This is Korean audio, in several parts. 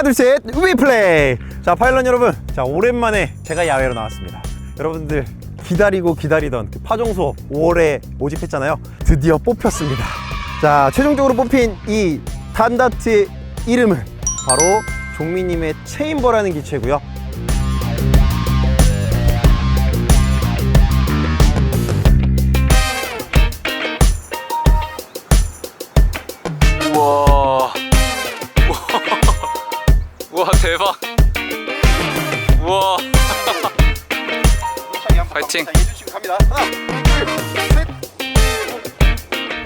하나 둘 셋 위플레이 자 파일럿 여러분. 자 오랜만에 제가 야외로 나왔습니다. 여러분들 기다리고 기다리던 그 파종소 5월에 모집했잖아요. 드디어 뽑혔습니다. 자 최종적으로 뽑힌 이 단다트의 이름은 바로 종미님의 체인버라는 기체고요 파이팅.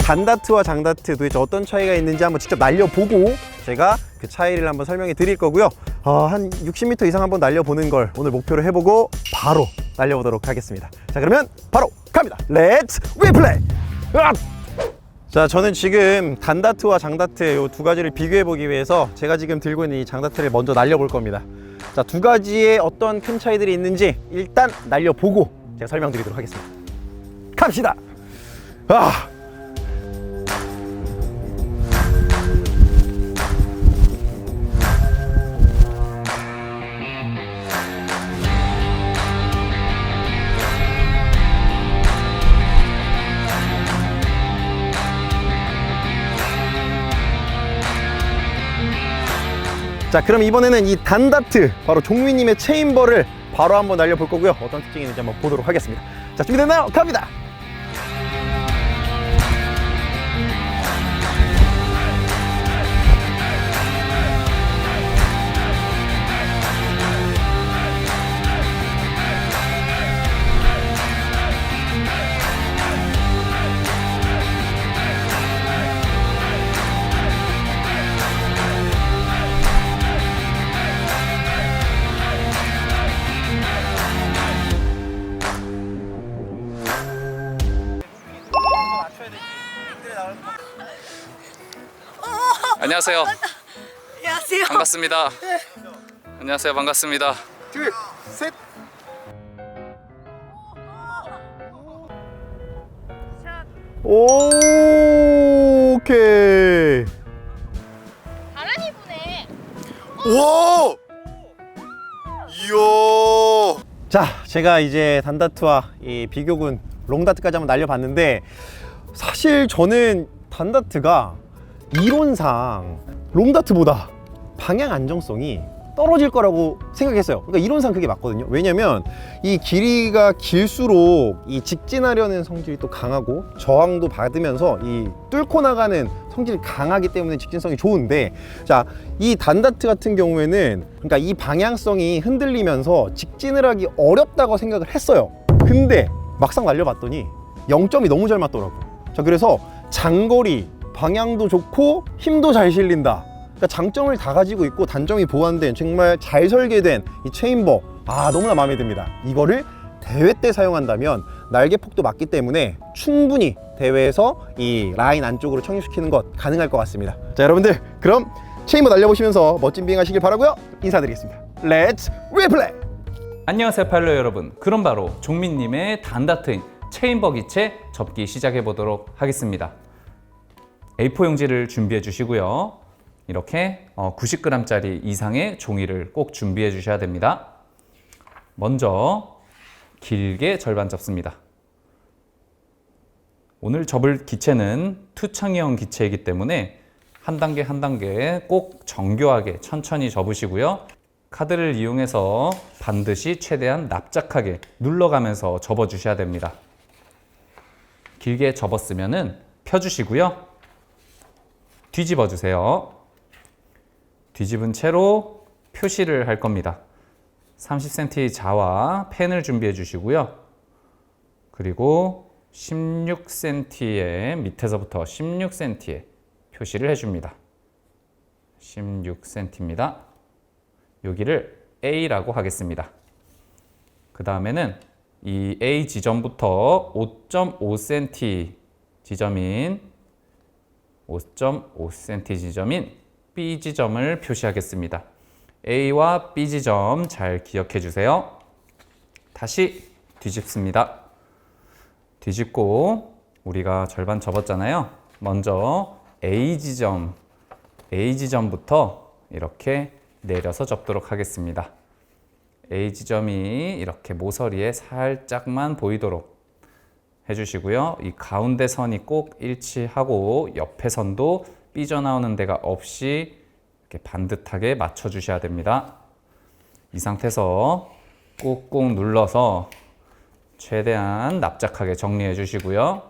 단다트와 장다트 도대체 어떤 차이가 있는지 한번 직접 날려보고 제가 그 차이를 한번 설명해 드릴 거고요. 어, 한 60m 이상 한번 날려보는 걸 오늘 목표로 해보고 바로 날려보도록 하겠습니다. 자 그러면 바로 갑니다. 렛츠 위플레이! 자 저는 지금 단다트와 장다트 이 두 가지를 비교해 보기 위해서 제가 지금 들고 있는 이 장다트를 먼저 날려볼 겁니다. 자 두 가지의 어떤 큰 차이들이 있는지 일단 날려보고 제가 설명드리도록 하겠습니다. 갑시다. 아. 자 그럼 이번에는 이 단다트 바로 종미님의 체인버를 바로 한번 날려볼 거고요. 어떤 특징이 있는지 한번 보도록 하겠습니다. 자 준비됐나요? 갑니다 안녕하세요. 안녕하세요. 반갑습니다. 안녕하세요. 반갑습니다. 둘 셋 오케이 바람이 부네. 와! 이야! 자, 제가 이제 단다트와 이 비교군 롱다트까지 한번 날려봤는데 사실 저는 단다트가 이론상 롱다트보다 방향 안정성이 떨어질 거라고 생각했어요. 그러니까 이론상 그게 맞거든요. 왜냐면 이 길이가 길수록 이 직진하려는 성질이 또 강하고 저항도 받으면서 이 뚫고 나가는 성질이 강하기 때문에 직진성이 좋은데 자, 이 단다트 같은 경우에는 그러니까 이 방향성이 흔들리면서 직진을 하기 어렵다고 생각을 했어요. 근데 막상 날려봤더니 0점이 너무 잘 맞더라고요. 자, 그래서 장거리, 방향도 좋고 힘도 잘 실린다. 그러니까 장점을 다 가지고 있고 단점이 보완된 정말 잘 설계된 이 체인버 아 너무나 마음에 듭니다. 이거를 대회 때 사용한다면 날개 폭도 맞기 때문에 충분히 대회에서 이 라인 안쪽으로 청입시키는 것 가능할 것 같습니다. 자 여러분들 그럼 체인버 날려보시면서 멋진 비행 하시길 바라고요. 인사드리겠습니다. 렛츠 리플레이! 안녕하세요 파일럿 여러분. 그럼 바로 종민님의 단다트인 체인버 기체 접기 시작해 보도록 하겠습니다. A4 용지를 준비해 주시고요. 이렇게 90g짜리 이상의 종이를 꼭 준비해 주셔야 됩니다. 먼저 길게 절반 접습니다. 오늘 접을 기체는 투창형 기체이기 때문에 한 단계 한 단계 꼭 정교하게 천천히 접으시고요. 카드를 이용해서 반드시 최대한 납작하게 눌러가면서 접어 주셔야 됩니다. 길게 접었으면은 펴주시고요. 뒤집어 주세요. 뒤집은 채로 표시를 할 겁니다. 30cm 자와 펜을 준비해 주시고요. 그리고 16cm의 밑에서부터 16cm에 표시를 해줍니다. 16cm입니다. 여기를 A라고 하겠습니다. 그 다음에는 이 A 지점부터 5.5cm 지점인 5.5cm 지점인 B 지점을 표시하겠습니다. A와 B 지점 잘 기억해 주세요. 다시 뒤집습니다. 뒤집고 우리가 절반 접었잖아요. 먼저 A 지점, A 지점부터 이렇게 내려서 접도록 하겠습니다. A 지점이 이렇게 모서리에 살짝만 보이도록 해주시고요. 이 가운데 선이 꼭 일치하고 옆에 선도 삐져나오는 데가 없이 이렇게 반듯하게 맞춰주셔야 됩니다. 이 상태에서 꾹꾹 눌러서 최대한 납작하게 정리해 주시고요.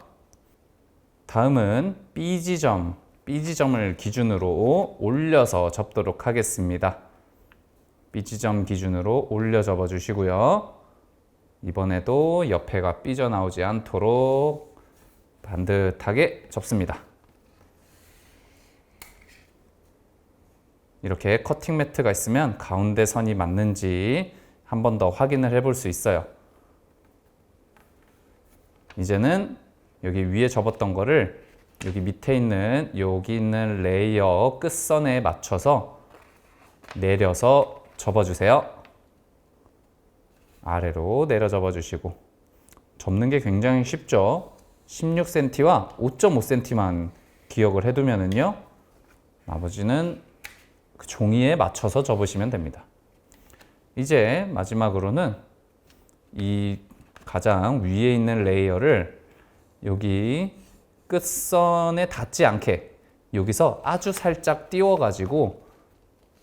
다음은 B 지점, B 지점을 기준으로 올려서 접도록 하겠습니다. B 지점 기준으로 올려 접어 주시고요. 이번에도 옆에가 삐져나오지 않도록 반듯하게 접습니다. 이렇게 커팅 매트가 있으면 가운데 선이 맞는지 한 번 더 확인을 해볼 수 있어요. 이제는 여기 위에 접었던 거를 여기 밑에 있는 여기 있는 레이어 끝선에 맞춰서 내려서 접어주세요. 아래로 내려 접어 주시고 접는 게 굉장히 쉽죠. 16cm와 5.5cm만 기억을 해두면은요. 나머지는 그 종이에 맞춰서 접으시면 됩니다. 이제 마지막으로는 이 가장 위에 있는 레이어를 여기 끝선에 닿지 않게 여기서 아주 살짝 띄워 가지고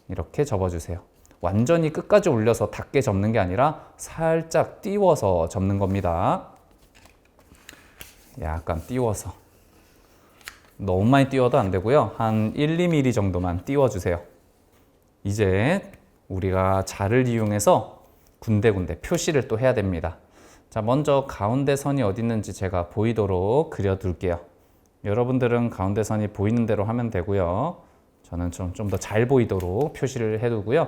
이렇게 접어주세요. 완전히 끝까지 올려서 닿게 접는 게 아니라 살짝 띄워서 접는 겁니다. 약간 띄워서. 너무 많이 띄워도 안 되고요. 한 1, 2mm 정도만 띄워주세요. 이제 우리가 자를 이용해서 군데군데 표시를 또 해야 됩니다. 자, 먼저 가운데 선이 어디 있는지 제가 보이도록 그려둘게요. 여러분들은 가운데 선이 보이는 대로 하면 되고요. 저는 좀 좀 더 잘 보이도록 표시를 해두고요.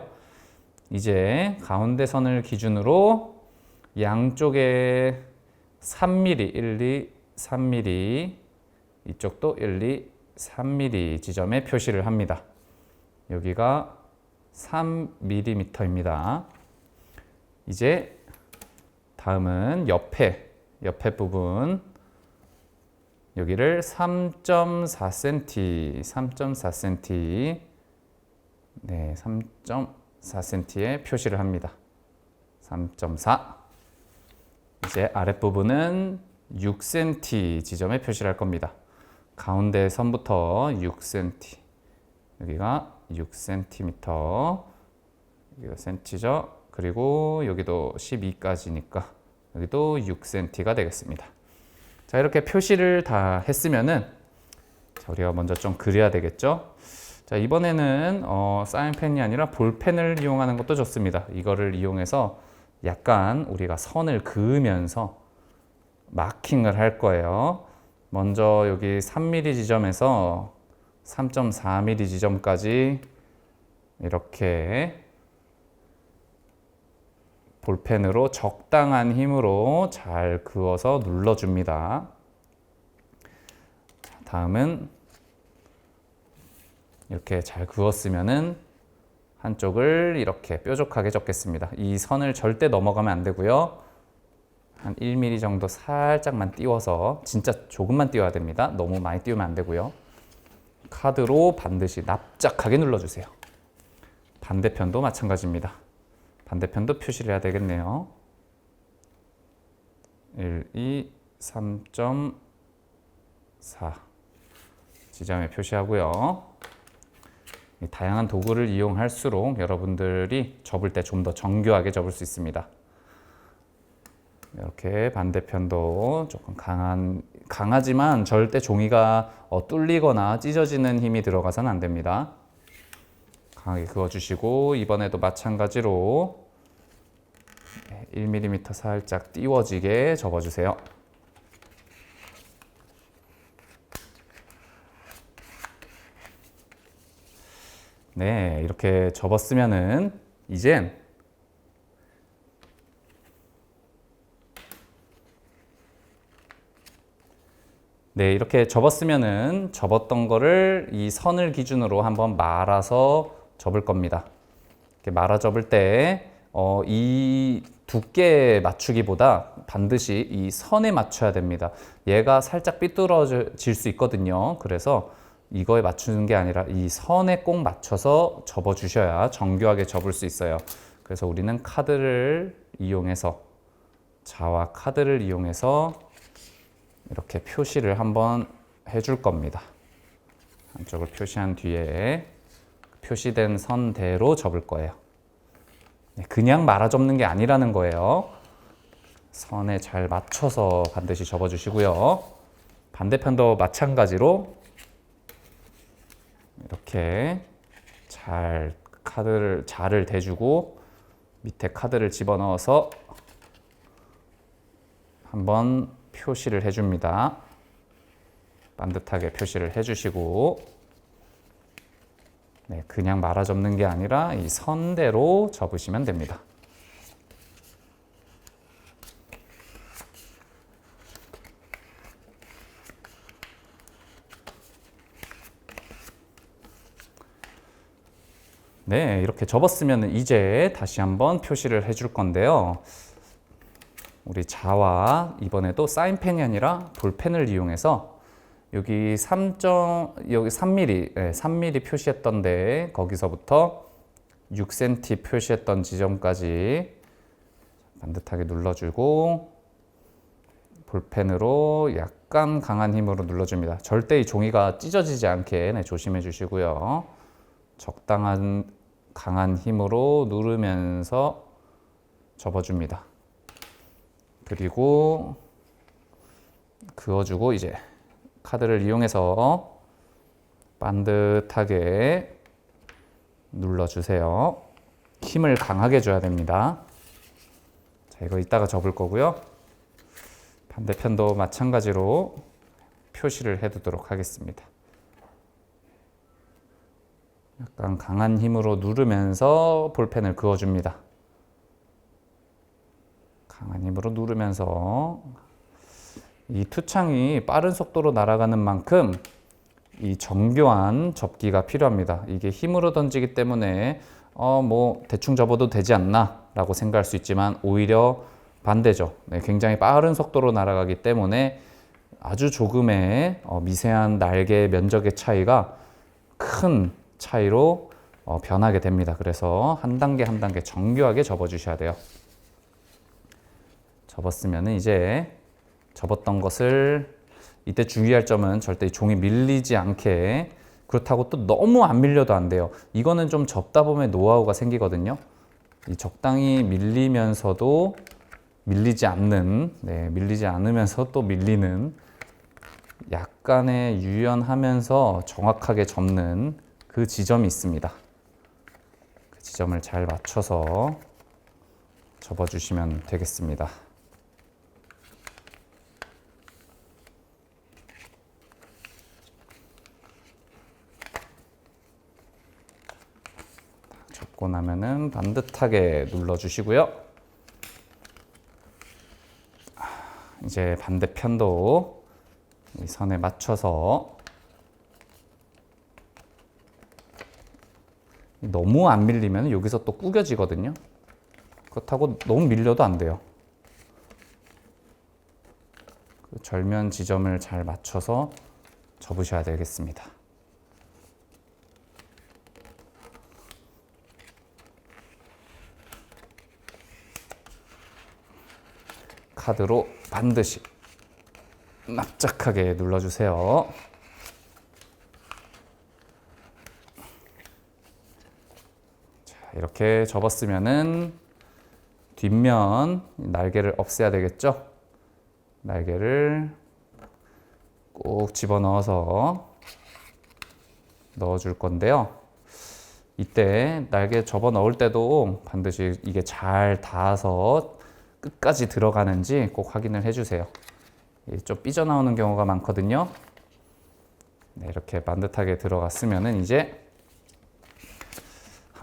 이제 가운데 선을 기준으로 양쪽에 3mm, 1, 2, 3mm, 이쪽도 1, 2, 3mm 지점에 표시를 합니다. 여기가 3mm입니다. 이제 다음은 옆에 옆에 부분 여기를 3.4cm, 3.4cm, 네, 3.4cm에 표시를 합니다. 3.4. 이제 아랫부분은 6cm 지점에 표시를 할 겁니다. 가운데 선부터 6cm. 여기가 6cm. 여기가 cm죠. 그리고 여기도 12까지니까 여기도 6cm가 되겠습니다. 자, 이렇게 표시를 다 했으면은 자, 우리가 먼저 좀 그려야 되겠죠? 자, 이번에는 어, 사인펜이 아니라 볼펜을 이용하는 것도 좋습니다. 이거를 이용해서 약간 우리가 선을 그으면서 마킹을 할 거예요. 먼저 여기 3mm 지점에서 3.4mm 지점까지 이렇게 볼펜으로 적당한 힘으로 잘 그어서 눌러줍니다. 다음은 이렇게 잘 그었으면은 한쪽을 이렇게 뾰족하게 접겠습니다. 이 선을 절대 넘어가면 안 되고요. 한 1mm 정도 살짝만 띄워서 진짜 조금만 띄워야 됩니다. 너무 많이 띄우면 안 되고요. 카드로 반드시 납작하게 눌러주세요. 반대편도 마찬가지입니다. 반대편도 표시를 해야 되겠네요. 1, 2, 3.4 지점에 표시하고요. 이 다양한 도구를 이용할수록 여러분들이 접을 때 좀 더 정교하게 접을 수 있습니다. 이렇게 반대편도 조금 강한 강하지만 절대 종이가 어, 뚫리거나 찢어지는 힘이 들어가서는 안 됩니다. 강하게 그어주시고 이번에도 마찬가지로 1mm 살짝 띄워지게 접어주세요. 네, 이렇게 접었으면은 이젠 네, 이렇게 접었으면은 접었던 거를 이 선을 기준으로 한번 말아서 접을 겁니다. 이렇게 말아 접을 때, 어, 이 두께 맞추기보다 반드시 이 선에 맞춰야 됩니다. 얘가 살짝 삐뚤어질 수 있거든요. 그래서 이거에 맞추는 게 아니라 이 선에 꼭 맞춰서 접어 주셔야 정교하게 접을 수 있어요. 그래서 우리는 카드를 이용해서 자와 카드를 이용해서 이렇게 표시를 한번 해줄 겁니다. 한쪽을 표시한 뒤에 표시된 선대로 접을 거예요. 네, 그냥 말아 접는 게 아니라는 거예요. 선에 잘 맞춰서 반드시 접어 주시고요. 반대편도 마찬가지로 이렇게 잘 카드를 자를 대주고 밑에 카드를 집어넣어서 한번 표시를 해줍니다. 반듯하게 표시를 해주시고 네, 그냥 말아 접는 게 아니라 이 선대로 접으시면 됩니다. 네, 이렇게 접었으면 이제 다시 한번 표시를 해줄 건데요. 우리 자와 이번에도 사인펜이 아니라 볼펜을 이용해서 여기 3. 여기 3mm, 네, 3mm 표시했던데 거기서부터 6cm 표시했던 지점까지 반듯하게 눌러주고 볼펜으로 약간 강한 힘으로 눌러줍니다. 절대 이 종이가 찢어지지 않게 네, 조심해 주시고요. 적당한 강한 힘으로 누르면서 접어줍니다. 그리고 그어주고 이제 카드를 이용해서 반듯하게 눌러주세요. 힘을 강하게 줘야 됩니다. 자, 이거 이따가 접을 거고요. 반대편도 마찬가지로 표시를 해두도록 하겠습니다. 약간 강한 힘으로 누르면서 볼펜을 그어줍니다. 강한 힘으로 누르면서 이 투창이 빠른 속도로 날아가는 만큼 이 정교한 접기가 필요합니다. 이게 힘으로 던지기 때문에 어 뭐 대충 접어도 되지 않나라고 생각할 수 있지만 오히려 반대죠. 네, 굉장히 빠른 속도로 날아가기 때문에 아주 조금의 어, 미세한 날개 면적의 차이가 큰 차이로 어, 변하게 됩니다. 그래서 한 단계 한 단계 정교하게 접어 주셔야 돼요. 접었으면 이제 접었던 것을 이때 주의할 점은 절대 이 종이 밀리지 않게 그렇다고 또 너무 안 밀려도 안 돼요. 이거는 좀 접다 보면 노하우가 생기거든요. 이 적당히 밀리면서도 밀리지 않는, 네, 밀리지 않으면서 또 밀리는 약간의 유연하면서 정확하게 접는 그 지점이 있습니다. 그 지점을 잘 맞춰서 접어주시면 되겠습니다. 접고 나면은 반듯하게 눌러주시고요. 이제 반대편도 이 선에 맞춰서 너무 안 밀리면 여기서 또 구겨지거든요. 그렇다고 너무 밀려도 안 돼요. 그 절면 지점을 잘 맞춰서 접으셔야 되겠습니다. 카드로 반드시 납작하게 눌러주세요. 이렇게 접었으면은 뒷면 날개를 없애야 되겠죠? 날개를 꼭 집어넣어서 넣어줄 건데요. 이때 날개 접어 넣을 때도 반드시 이게 잘 닿아서 끝까지 들어가는지 꼭 확인을 해주세요. 좀 삐져나오는 경우가 많거든요. 네, 이렇게 반듯하게 들어갔으면은 이제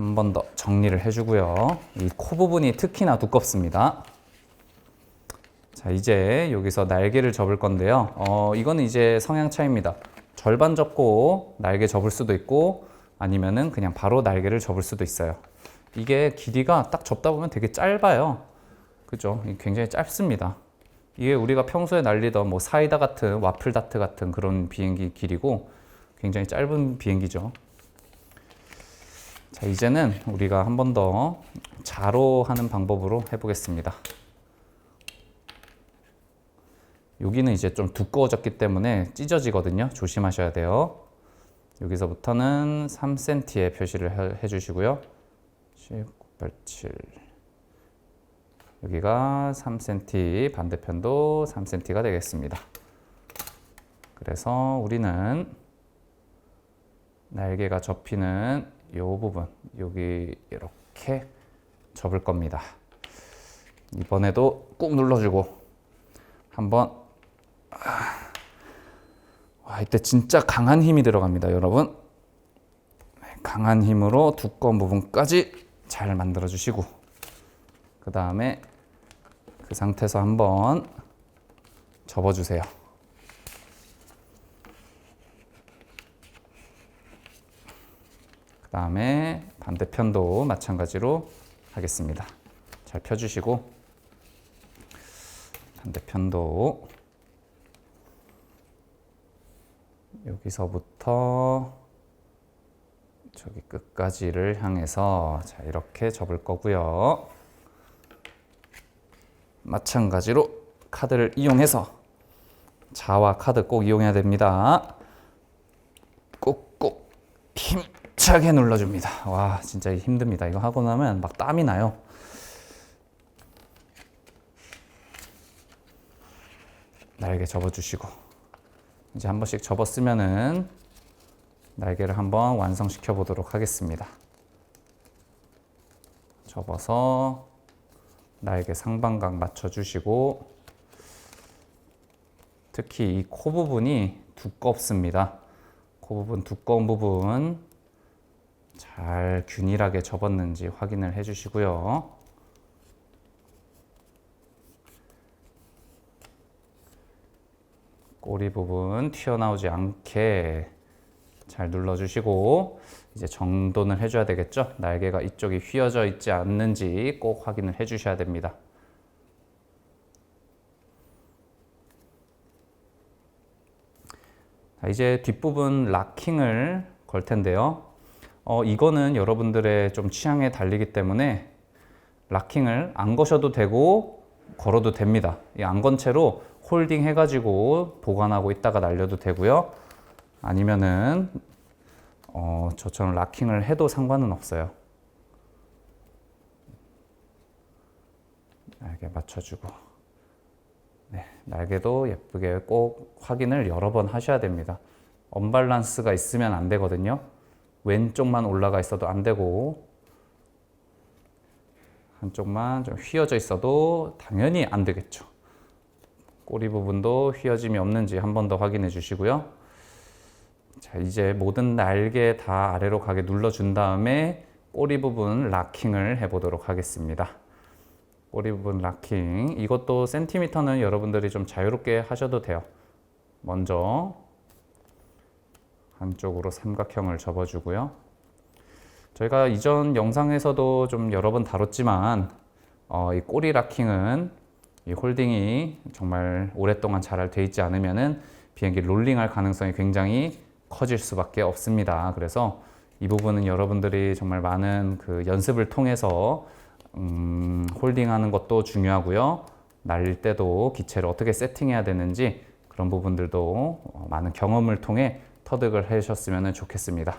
한 번 더 정리를 해주고요. 이 코 부분이 특히나 두껍습니다. 자, 이제 여기서 날개를 접을 건데요. 어, 이거는 이제 성향 차이입니다. 절반 접고 날개 접을 수도 있고 아니면은 그냥 바로 날개를 접을 수도 있어요. 이게 길이가 딱 접다 보면 되게 짧아요. 그죠? 굉장히 짧습니다. 이게 우리가 평소에 날리던 뭐 사이다 같은 와플 다트 같은 그런 비행기 길이고 굉장히 짧은 비행기죠. 자, 이제는 우리가 한 번 더 자로 하는 방법으로 해보겠습니다. 여기는 이제 좀 두꺼워졌기 때문에 찢어지거든요. 조심하셔야 돼요. 여기서부터는 3cm의 표시를 해- 해주시고요. 10, 8, 7. 여기가 3cm, 반대편도 3cm가 되겠습니다. 그래서 우리는 날개가 접히는 이 부분, 여기 이렇게 접을 겁니다. 이번에도 꾹 눌러주고 한번 와 이때 진짜 강한 힘이 들어갑니다, 여러분. 네, 강한 힘으로 두꺼운 부분까지 잘 만들어 주시고 그 다음에 그 상태에서 한번 접어 주세요. 그 다음에 반대편도 마찬가지로 하겠습니다. 잘 펴주시고 반대편도 여기서부터 저기 끝까지를 향해서 자 이렇게 접을 거고요. 마찬가지로 카드를 이용해서 자와 카드 꼭 이용해야 됩니다. 꾹꾹 힘차게 눌러줍니다. 와 진짜 힘듭니다. 이거 하고 나면 막 땀이 나요. 날개 접어주시고 이제 한 번씩 접었으면은 날개를 한번 완성시켜 보도록 하겠습니다. 접어서 날개 상방각 맞춰주시고 특히 이 코 부분이 두껍습니다. 코 부분 두꺼운 부분 잘 균일하게 접었는지 확인을 해 주시고요. 꼬리 부분 튀어나오지 않게 잘 눌러주시고 이제 정돈을 해줘야 되겠죠. 날개가 이쪽이 휘어져 있지 않는지 꼭 확인을 해주셔야 됩니다. 자, 이제 뒷부분 락킹을 걸 텐데요. 어, 이거는 여러분들의 좀 취향에 달리기 때문에 락킹을 안 거셔도 되고 걸어도 됩니다. 이 안 건 채로 홀딩 해가지고 보관하고 있다가 날려도 되고요. 아니면은 어, 저처럼 락킹을 해도 상관은 없어요. 날개 맞춰주고 네, 날개도 예쁘게 꼭 확인을 여러 번 하셔야 됩니다. 언밸런스가 있으면 안 되거든요. 왼쪽만 올라가 있어도 안 되고 한쪽만 좀 휘어져 있어도 당연히 안 되겠죠. 꼬리 부분도 휘어짐이 없는지 한 번 더 확인해 주시고요. 자, 이제 모든 날개 다 아래로 가게 눌러준 다음에 꼬리 부분 락킹을 해보도록 하겠습니다. 꼬리 부분 락킹. 이것도 센티미터는 여러분들이 좀 자유롭게 하셔도 돼요. 먼저 한쪽으로 삼각형을 접어주고요. 저희가 이전 영상에서도 좀 여러 번 다뤘지만 어, 이 꼬리 락킹은 이 홀딩이 정말 오랫동안 잘 돼 있지 않으면은 비행기 롤링할 가능성이 굉장히 커질 수밖에 없습니다. 그래서 이 부분은 여러분들이 정말 많은 그 연습을 통해서 음, 홀딩하는 것도 중요하고요. 날릴 때도 기체를 어떻게 세팅해야 되는지 그런 부분들도 어, 많은 경험을 통해 터득을 하셨으면 좋겠습니다.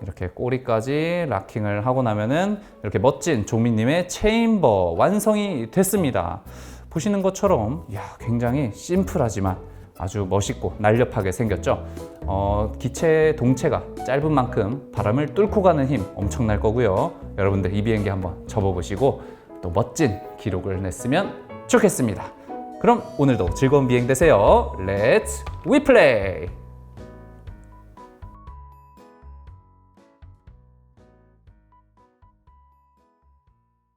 이렇게 꼬리까지 락킹을 하고 나면은 이렇게 멋진 조미님의 체인버 완성이 됐습니다. 보시는 것처럼 야, 굉장히 심플하지만 아주 멋있고 날렵하게 생겼죠. 어, 기체 동체가 짧은 만큼 바람을 뚫고 가는 힘 엄청날 거고요. 여러분들 이 비행기 한번 접어보시고 또 멋진 기록을 냈으면 좋겠습니다. 그럼 오늘도 즐거운 비행 되세요. 렛츠 위플레이!